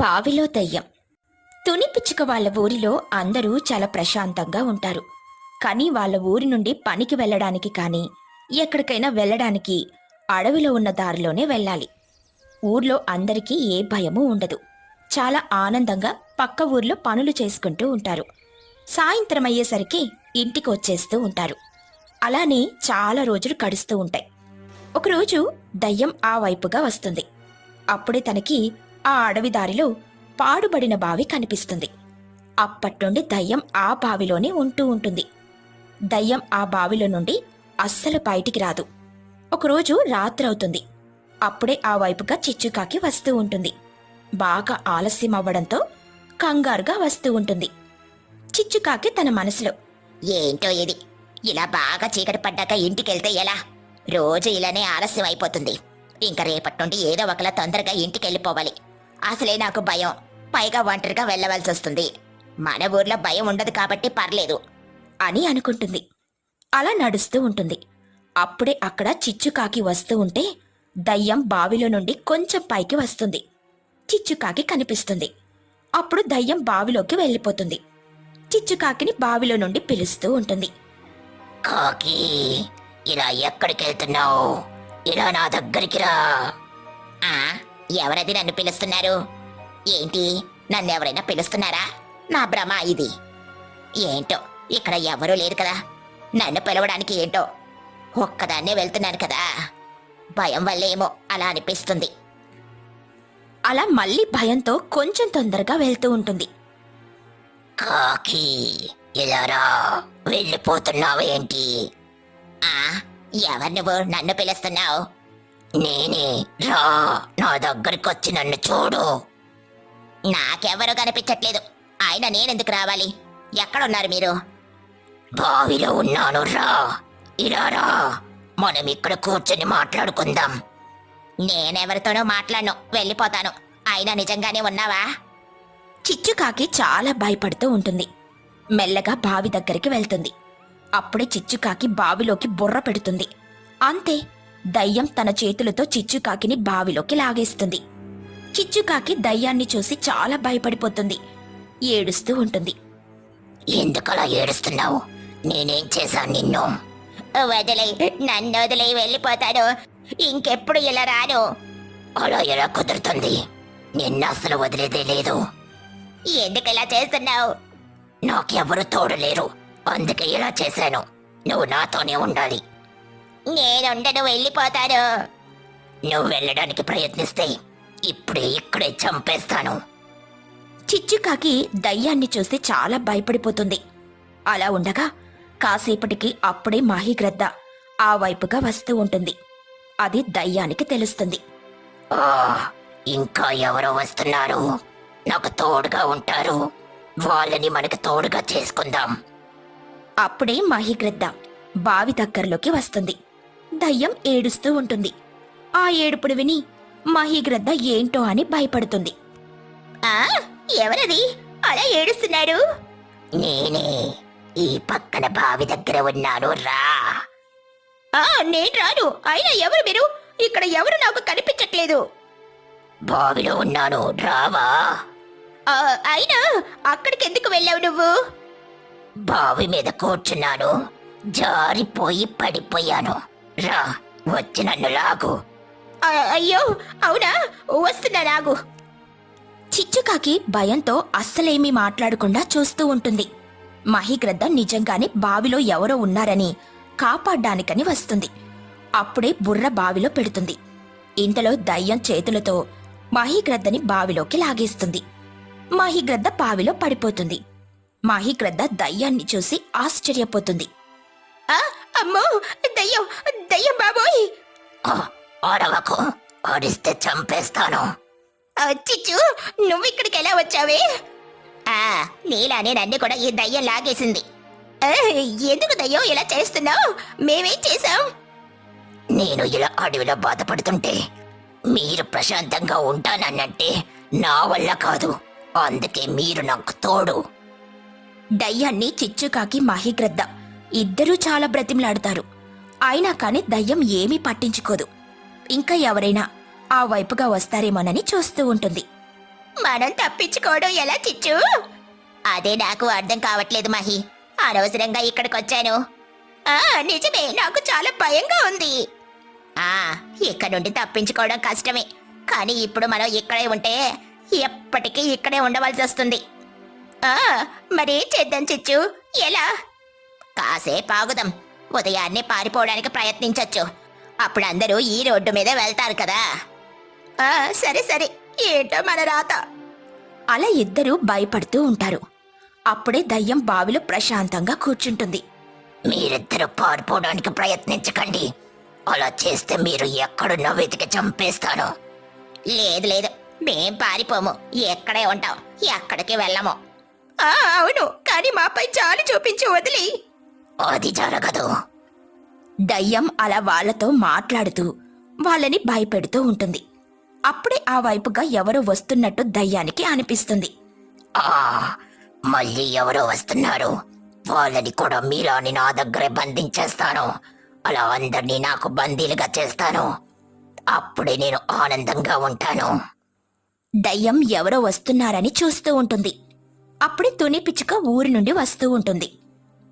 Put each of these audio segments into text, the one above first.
బావిలో దయ్యం. తుని పిచ్చుక వాళ్ళ ఊరిలో అందరూ చాలా ప్రశాంతంగా ఉంటారు. కానీ వాళ్ళ ఊరి నుండి పనికి వెళ్ళడానికి కానీ ఎక్కడికైనా వెళ్ళడానికి అడవిలో ఉన్న దారిలోనే వెళ్ళాలి. ఊర్లో అందరికీ ఏ భయమూ ఉండదు. చాలా ఆనందంగా పక్క ఊర్లో పనులు చేసుకుంటూ ఉంటారు. సాయంత్రం అయ్యేసరికి ఇంటికి వచ్చేస్తూ ఉంటారు. అలానే చాలా రోజులు కడుస్తూ ఉంటాయి. ఒకరోజు దయ్యం ఆ వైపుగా వస్తుంది. అప్పుడే తనకి ఆ అడవి దారిలో పాడుబడిన బావి కనిపిస్తుంది. అప్పట్నుండి దయ్యం ఆ బావిలోనే ఉంటూ ఉంటుంది. దయ్యం ఆ బావిలో నుండి అస్సలు బయటికి రాదు. ఒకరోజు రాత్రవుతుంది అప్పుడే ఆ వైపుగా చిచ్చుకాకి వస్తూ ఉంటుంది. బాగా ఆలస్యం అవ్వడంతో కంగారుగా వస్తూ ఉంటుంది. చిచ్చుకాకి తన మనసులో ఏంటో ఇది? ఇలా బాగా చీకటి పడ్డాక ఇంటికెళ్తే ఎలా? రోజు ఇలానే ఆలస్యం అయిపోతుంది. ఇంకా రేపటి నుండి ఏదో ఒకలా తొందరగా ఇంటికి వెళ్ళిపోవాలి అసలే నాకు భయం. పైగా ఒంటరిగా వెళ్ళవలసి వస్తుంది. మన ఊర్లో భయం ఉండదు కాబట్టి పర్లేదు అని అనుకుంటుంది. అలా నడుస్తూ ఉంటుంది. అప్పుడే అక్కడ చిచ్చుకాకి వస్తూ ఉంటే దయ్యం బావిలో నుండి కొంచెం పైకి వస్తుంది. చిచ్చుకాకి కనిపిస్తుంది. అప్పుడు దయ్యం బావిలోకి వెళ్ళిపోతుంది. చిచ్చుకాకిని బావిలో నుండి పిలుస్తూ ఉంటుంది. కాకి ఇలా ఎక్కడికి వెళ్తున్నావు ఇలా నా దగ్గరికి రా. ఎవరది నన్ను పిలుస్తున్నారు? ఏంటి? నన్ను ఎవరైనా పిలుస్తున్నారా? నా భ్రమ ఇది. ఏంటో ఇక్కడ ఎవరూ లేరు కదా. నన్ను పిలవడానికి ఏంటో? ఒక్కదాన్నే వెళ్తున్నాను కదా. భయం వల్లేమో అలా అనిపిస్తుంది. అలా మళ్ళీ భయంతో కొంచెం తొందరగా వెళ్తూ ఉంటుంది. కాకి ఇలారా? వెళ్ళిపోతున్నావేంటి? ఆ ఎవరు నువ్వు? నన్ను పిలుస్తున్నావు? నేనే. రా నా దగ్గరికి వచ్చి నన్ను చూడు. నాకెవరూ కనిపించట్లేదు. ఆయన నేనెందుకు రావాలి? ఎక్కడున్నారు మీరు? బావిలో ఉన్నాను రా. ఇలా రా. మనం ఇక్కడ కూర్చొని మాట్లాడుకుందాం. నేనెవరితోనో మాట్లాడను. వెళ్ళిపోతాను. అయినా నిజంగానే ఉన్నావా? చిచ్చుకాకి చాలా భయపడుతూ ఉంటుంది. మెల్లగా బావి దగ్గరికి వెళ్తుంది. అప్పుడే చిచ్చుకాకి బావిలోకి బుర్ర పెడుతుంది. అంతే దయ్యం తన చేతులతో చిచ్చుకాకిని బావిలోకి లాగేస్తుంది. చిచ్చుకాకి దయ్యాన్ని చూసి చాలా భయపడిపోతుంది. ఏడుస్తూ ఉంటుంది. ఎందుకలా ఏడుస్తున్నావు? నేనేం చేశాను నిన్ను? వదిలే నన్ను వదిలే వెళ్ళిపోతాను ఇంకెప్పుడు ఇలా రాను అలా ఎలా కుదురుతుంది? నిన్ను అసలు వదిలేదే లేదు. ఎందుకు ఇలా చేస్తున్నావు? నాకెవరు తోడు లేరు. అందుకే ఇలా చేశాను. నువ్వు నాతోనే ఉండాలి. నేనుండను వెళ్ళిపోతాను. నువ్వు వెళ్ళడానికి ప్రయత్నిస్తే ఇప్పుడే ఇక్కడే చంపేస్తాను. చిచ్చుకాకి దయ్యాన్ని చూసి చాలా భయపడిపోతుంది. అలా ఉండగా కాసేపటికి అప్పుడే మాహిగ్రద్ద ఆ వైపుగా వస్తూ ఉంటుంది. అది దయ్యానికి తెలుస్తుంది. ఇంకా ఎవరో వస్తున్నారు? నాకు తోడుగా ఉంటారు. వాళ్ళని మనకి తోడుగా చేసుకుందాం. అప్పుడే మహిగ్రద్ద బావి దగ్గరలోకి వస్తుంది. దయ్యం ఏడుస్తూ ఉంటుంది. ఆ ఏడుపుడు విని మహీగ్రద్ద ఏంటో అని భయపడుతుంది. ఆ ఎవరది? అలా ఏడుస్తున్నాడు? నేనే. ఈ పక్కన బావి దగ్గర ఉన్నాను రా. ఆ నేను రాను. అయినా ఎవరు మీరు? ఇక్కడ ఎవరు నాకు కనిపించట్లేదు. బావిలో ఉన్నాను రావా? అయినా అక్కడికి ఎందుకు వెళ్ళావు నువ్వు? బావి మీద కూర్చున్నాను. జారిపోయి పడిపోయాను. రా వచ్చి నన్ను లాగు. అయ్యో అవునా? వస్తున్నా లాగు. చిచ్చుకాకి భయంతో అస్సలేమీ మాట్లాడకుండా చూస్తూ ఉంటుంది. మహిగ్రద్ద నిజంగానే బావిలో ఎవరో ఉన్నారని కాపాడ్డానికని వస్తుంది. అప్పుడే బుర్ర బావిలో పెడుతుంది. ఇంతలో దయ్యం చేతులతో మహిగ్రద్దని బావిలోకి లాగేస్తుంది. మహిగ్రద్ద బావిలో పడిపోతుంది. మహిగ్రద్ద దయ్యాన్ని చూసి ఆశ్చర్యపోతుంది. అమ్మో దయ్యం దయ్యం బాబోయ్! అరవకు అడిస్తే చంపేస్తాను. చిచ్చు నువ్వు ఇక్కడికి ఎలా వచ్చావే? ఆ నీలానే నన్ను కూడా ఈ దయ్యం లాగేసింది. ఎందుకు దయ్యం ఇలా చేస్తున్నావు? మేమేం చేశాం? నేను ఇలా అడవిలో బాధపడుతుంటే మీరు ప్రశాంతంగా ఉంటానన్నంటే నా వల్ల కాదు. అందుకే మీరు నాకు తోడు. దయ్యాన్ని చిచ్చుకాకి మహిగ్రద్ద. ఇద్దరూ చాలా బ్రతిమలాడతారు. అయినా కాని దయ్యం ఏమీ పట్టించుకోదు. ఇంకా ఎవరైనా ఆ వైపుగా వస్తారేమోనని చూస్తూ ఉంటుంది. మనం తప్పించుకోవడం ఎలా చిచ్చు? అదే నాకు అర్థం కావట్లేదు మహి. అనవసరంగా ఇక్కడికి వచ్చాను ఆ నిజమే నాకు చాలా భయంగా ఉంది. ఆ ఇక్కడ నుండి తప్పించుకోవడం కష్టమే. కానీ ఇప్పుడు మనం ఇక్కడే ఉంటే ఎప్పటికీ ఇక్కడే ఉండవలసి వస్తుంది ఆ మరేం చేద్దాం చిచ్చు? ఎలా? కాసేపు ఆగుదాం. ఉదయాన్నే పారిపోవడానికి ప్రయత్నించవచ్చు అప్పుడు అందరూ ఈ రోడ్డు మీద వెళ్తారు కదా. ఆ సరే సరే. ఏంటో మన రాత. అలా ఇద్దరూ భయపడుతూ ఉంటారు. అప్పుడే దయ్యం బావిలో ప్రశాంతంగా కూర్చుంటుంది. మీరిద్దరూ పారిపోవడానికి ప్రయత్నించకండి. అలా చేస్తే మీరు ఎక్కడున్న వెతికి చంపేస్తాను. లేదు లేదు. మేం పారిపోము. ఎక్కడే ఉంటాం. ఎక్కడికి వెళ్ళము. అవును. కానీ మాపై చాలు చూపించి వదిలి అది జరగదు. దయ్యం అలా వాళ్ళతో మాట్లాడుతూ వాళ్ళని భయపెడుతూ ఉంటుంది. అప్పుడే ఆ వైపుగా ఎవరో వస్తున్నట్టు దయ్యానికి అనిపిస్తుంది. ఆ మళ్ళీ ఎవరో వస్తున్నారు. వాళ్ళని కూడా మీరాని నా దగ్గరే బంధించేస్తాను. అలా అందరినీ నాకు బందీలుగా చేస్తాను. అప్పుడే నేను ఆనందంగా ఉంటాను. దయ్యం ఎవరో వస్తున్నారని చూస్తూ ఉంటుంది. అప్పుడే తుని పిచ్చుక ఊరి నుండి వస్తూ ఉంటుంది.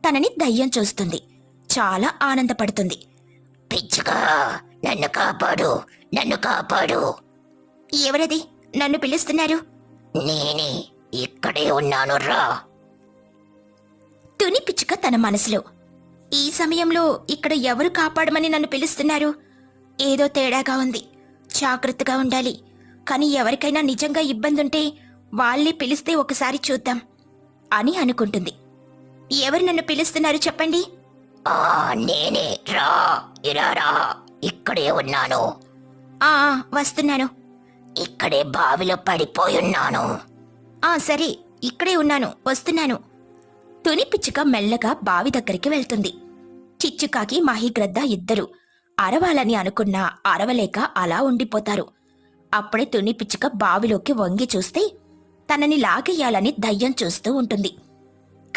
తనని దయ్యం చూస్తుంది. చాలా ఆనందపడుతుంది. పిచ్చుకా నన్ను కాపాడు నన్ను కాపాడు. ఎవరది? నన్ను పిలుస్తున్నారు? నేనే ఇక్కడే ఉన్నాను రా. తుని పిచ్చుక తన మనసులో. ఈ సమయంలో ఇక్కడ ఎవరు కాపాడమని నన్ను పిలుస్తున్నారు? ఏదో తేడాగా ఉంది. జాగ్రత్తగా ఉండాలి. కానీ ఎవరికైనా నిజంగా ఇబ్బంది ఉంటే వాళ్ళే పిలిస్తే ఒకసారి చూద్దాం అని అనుకుంటుంది. ఎవరు నన్ను పిలుస్తున్నారు చెప్పండి? ఆ నేనే. రా ఇలా రా. ఇక్కడే ఉన్నాను. ఆ ఆ, వస్తున్నాను. ఇక్కడే బావిలో పడిపోయున్నాను ఆ సరే. ఇక్కడే ఉన్నాను. వస్తున్నాను. తుని పిచ్చుక మెల్లగా బావి దగ్గరికి వెళ్తుంది. చిచ్చుకాకి మహిగ్రద్ద ఇద్దరు. అరవాలని అనుకున్నా అరవలేక అలా ఉండిపోతారు. అప్పుడే తుని పిచ్చుక బావిలోకి వంగి చూస్తే తనని లాగేయాలని దయ్యం చూస్తూ ఉంటుంది.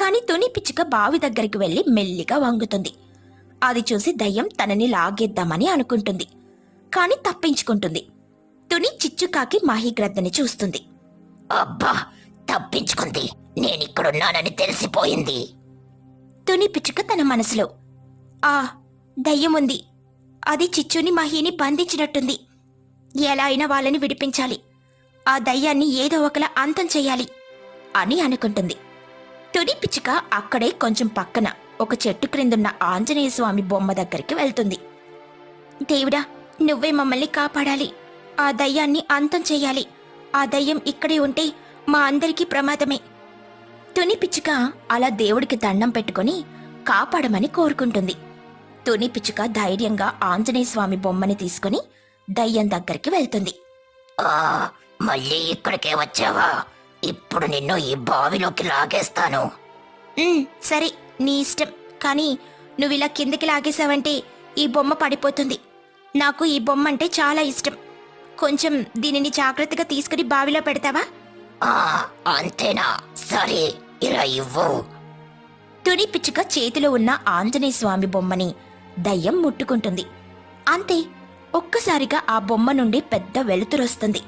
కానీ తుని పిచ్చుక బావి దగ్గరికి వెళ్ళి మెల్లిగా వంగుతుంది. అది చూసి దయ్యం తనని లాగేద్దామని అనుకుంటుంది. కాని తప్పించుకుంటుంది. తుని చిచ్చుకాకి మహిగ్రద్దని చూస్తుంది. అబ్బా తప్పించుకుంది. నేనిక్కడున్నానని తెలిసిపోయింది. తుని పిచ్చుక తన మనసులో ఆ దయ్యం ఉంది. అది చిచ్చుని మహిని బంధించినట్టుంది. ఎలా అయినా వాళ్ళని విడిపించాలి. ఆ దయ్యాన్ని ఏదో ఒకలా అంతం చేయాలి అని అనుకుంటుంది. తుని పిచ్చుక అక్కడే కొంచెం పక్కన ఒక చెట్టు క్రిందున్న ఆంజనేయ స్వామి బొమ్మ దగ్గరికి వెళ్తుంది. దేవుడా నువ్వే మమ్మల్ని కాపాడాలి. ఆ దయ్యాన్ని అంతం చేయాలి. ఆ దయ్యం ఇక్కడే ఉంటే మా అందరికీ ప్రమాదమే. తుని పిచ్చుక అలా దేవుడికి దండం పెట్టుకొని కాపాడమని కోరుకుంటుంది. తుని పిచ్చుక ధైర్యంగా ఆంజనేయ స్వామి బొమ్మని తీసుకుని దయ్యం దగ్గరికి వెళ్తుంది. ఆ మళ్ళీ ఇక్కడికే వచ్చావా? ఇప్పుడు నిన్ను ఈ బావిలోకి లాగేస్తాను. "ఉమ్, సరే నీ ఇష్టం. కానీ నువ్వు ఇలా కిందికి లాగేశావంటే ఈ బొమ్మ పడిపోతుంది. నాకు ఈ బొమ్మ అంటే చాలా ఇష్టం. కొంచెం దీనిని జాగ్రత్తగా తీసుకుని బావిలో పెడతావా? ఆ అంతేనా? సరే ఇలా ఇవ్వు. తుని పిచ్చుక చేతిలో ఉన్న ఆంజనేయ స్వామి బొమ్మని దయ్యం ముట్టుకుంటుంది. అంతే ఒక్కసారిగా ఆ బొమ్మ నుండి పెద్ద వెలుతురొస్తుంది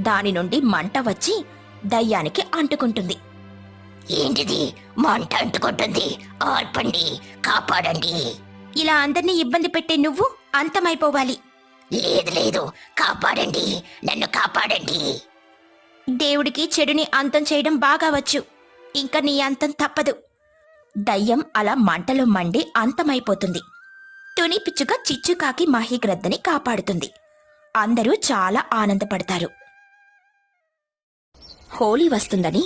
దాని నుండి మంట వచ్చి దయ్యానికి అంటుకుంటుంది. ఏంటిది? మంట అంటుకుంటుంది. ఆర్పండి కాపాడండి. ఇలా అందర్నీ ఇబ్బంది పెట్టే నువ్వు అంతమైపోవాలి. లేదు లేదు. కాపాడండి. నన్ను కాపాడండి. దేవుడికి చెడుని అంతం చేయడం బాగా వచ్చు. ఇంకా నీ అంతం తప్పదు. దయ్యం అలా మంటలో మండి అంతమైపోతుంది. తుని పిచ్చుక చిచ్చుకాకి మహిగ్రద్దని కాపాడుతుంది. అందరూ చాలా ఆనందపడతారు. హోలీ వస్తుందని?